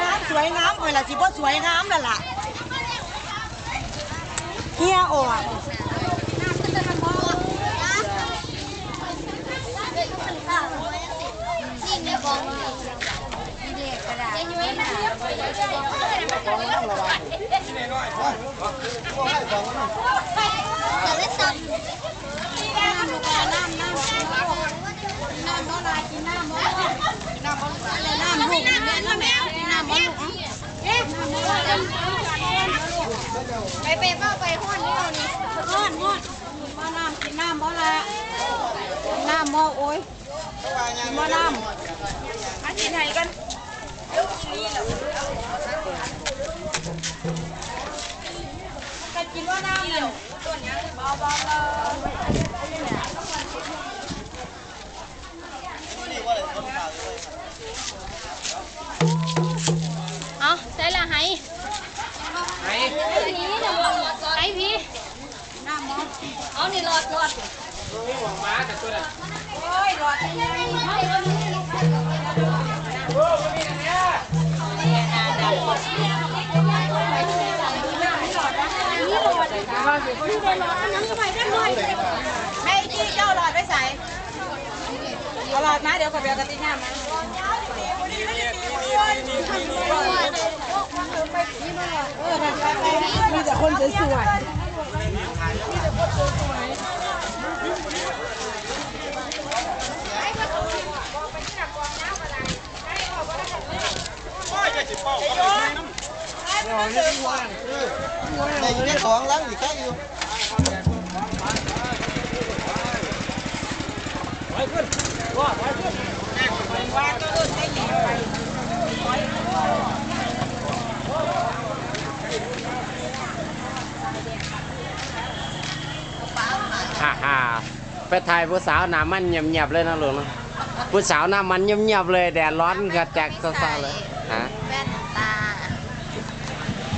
น้ำสวยงามเวลาสิบ่สวยงามนั่นล่ะเฮียออกนี่ในกองนี่เด็กกระดาษนี่นะจะเล่นตับน้ำลูกน้ำน้ำน้ำน้ำบ่ลายกินน้ำบ่น้ำบ่อะไรน้ำลูกน้ำน้ำแมวน้ำบ่ลูก ไปไปเป้าไปห้อนนี่เรานี่ห้อนห้อนมาน้ำกินน้ำบ่ละน้ำบ่โอ้ยมาน้ำอาทิตย์ไหนกันกันกินว่าน้ำเนี่ยตัวนี้เบาเบาเลยเอาใส่ละไหไหนี้ไหพี่ น้ำบ่ เอานี่หลอดหลอดโอ้ยรอดแม่จี้เจ้าหลอดไว้ใส่เอาหลอดนะเดี๋ยวกับเบียร์กติกน้ำนะมีแต่คนสวยๆ ฮ่าฮ่าไปถ่ายผู้สาวหน้ามันเงียบๆเลยนะลุงนะผู้สาวหน้ามันเงียบๆเลยแดดร้อนกระแจกซะๆเลย